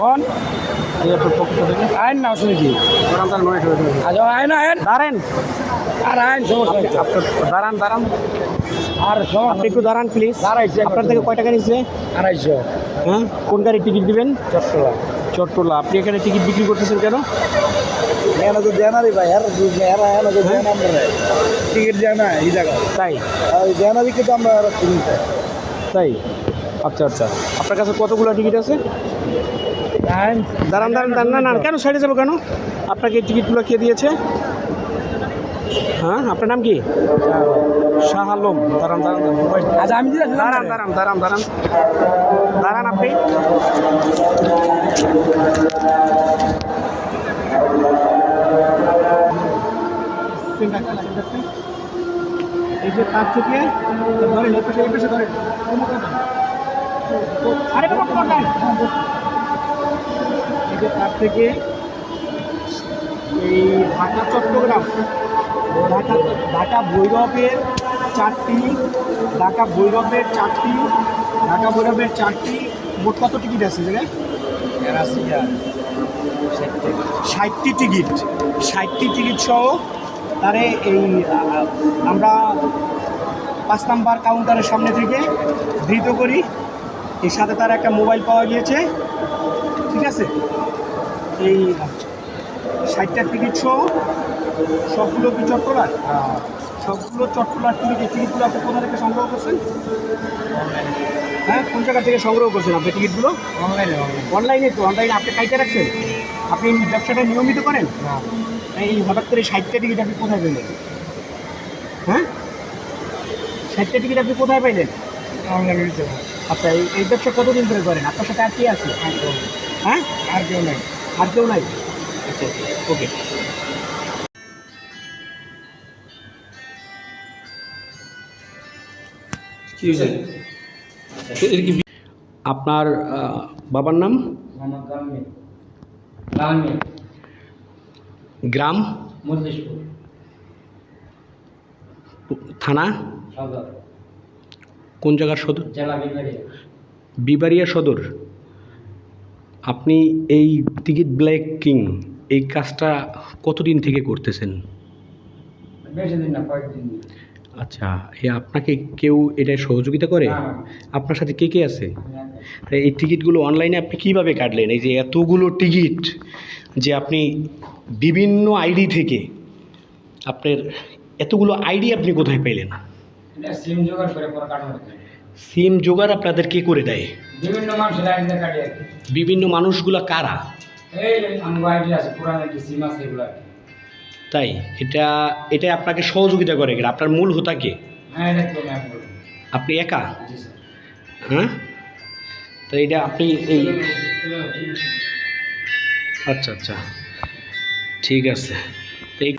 কোন? আইন না শুনেছি হয়ে আইন আইন। দাঁড়ান। আর আইন সমস্যা দাঁড়ান দাঁড়ান। আর আপনি সমস্যা একটু দাঁড়ান প্লিজ দাঁড়াইছি একবার। আপনার থেকে কয় টাকা নিচ্ছে আড়াইশো। হ্যাঁ? কোন গাড়ির টিকিট দিবেন? চট্টলা চট্টলা আপনি এখানে টিকিট বিক্রি করতেছেন কেন? এখানে না রে ভাই আর এরা এখানে না টিকিট দেয় না এই জায়গা তাই? দেয় না তো আমরা তাই? আচ্ছা আচ্ছা। আপনার কাছে কতগুলো টিকিট আছে? দাঁড়ান দাঁড়ান দাঁড়ান না না কেন সাইডে যাব কেন? আপনাকে এই টিকিটগুলো কে দিয়েছে? হ্যাঁ আপনার নাম কি? শাহ আলম। দাঁড়ান দাঁড়ান দাঁড়ান। আচ্ছা আমি দাঁড়ান দাঁড়ান দাঁড়ান দাঁড়ান। দাঁড়ান আপনি। এই যে তার থেকে ধরেন এই পাশে এই পাশে ধরেন। আরে। তার থেকে এই ঢাকা, চট্টগ্রাম, ঢাকা ঢাকা ভৈরবের চারটি, ঢাকা ভৈরবের চারটি, ঢাকা ভৈরবের চারটি, মোট কত টিকিট আছে জায়গায় ষাটটি টিকিট ষাটটি টিকিট সহ তারে এই আমরা পাঁচ নাম্বার কাউন্টারের সামনে থেকে ধৃত করি এর সাথে তার একটা মোবাইল পাওয়া গিয়েছে। ঠিক আছে? এই ষাটটা টিকিট সহ সবগুলো কি চট্টলার সবগুলো চট্টলার টিকিট টিকিটগুলো আপনি কোথা থেকে সংগ্রহ করছেন? হ্যাঁ কোন জায়গা থেকে সংগ্রহ করছেন আপনি টিকিটগুলো অনলাইনে অনলাইনে তো অনলাইনে আপনি কাইতে রাখছেন? আপনি ব্যবসাটা নিয়মিত করেন? এই হঠাৎ করে ষাটটা টিকিট আপনি কোথায় পেলেন? হ্যাঁ? ষাটটা টিকিট আপনি কোথায় পাইলেন অনলাইনে আচ্ছা এই ব্যবসা কতদিন ধরে করেন? আপনার সাথে আর কি আছে? হ্যাঁ? আর কেউ নাই। আর কেউ নাই? আচ্ছা ওকে। আপনার আহ, বাবার নাম? গ্রাম? থানা? সদর। কোন জায়গার সদর? বিবারিয়া সদর। আপনি এই টিকিট ব্ল্যাক কিং এই কাজটা কতদিন থেকে করতেছেন? আচ্ছা এ আপনাকে কেউ এটা সহযোগিতা করে। আপনার সাথে কে কে আছে? এই টিকিটগুলো অনলাইনে আপনি কীভাবে কাটলেন? এই যে এতগুলো টিকিট যে আপনি বিভিন্ন আইডি থেকে আপনার এতগুলো আইডি আপনি কোথায় পেলেন সিম জোগাড় করে পরে কাটানো সিম জোগাড় আপনাদের কে করে দেয়? বিভিন্ন কাটি আর বিভিন্ন মানুষগুলো কারা? এই আমার আইডি আছে পুরানো একটি সিম আছে এগুলো। তাই? এটা এটা আপনাকে সহযোগিতা করে কেন আপনার মূল হোতা কে? হ্যাঁ আপনি একা? হ্যাঁ? তো এটা আপনি এই আচ্ছা আচ্ছা। ঠিক আছে। তো এই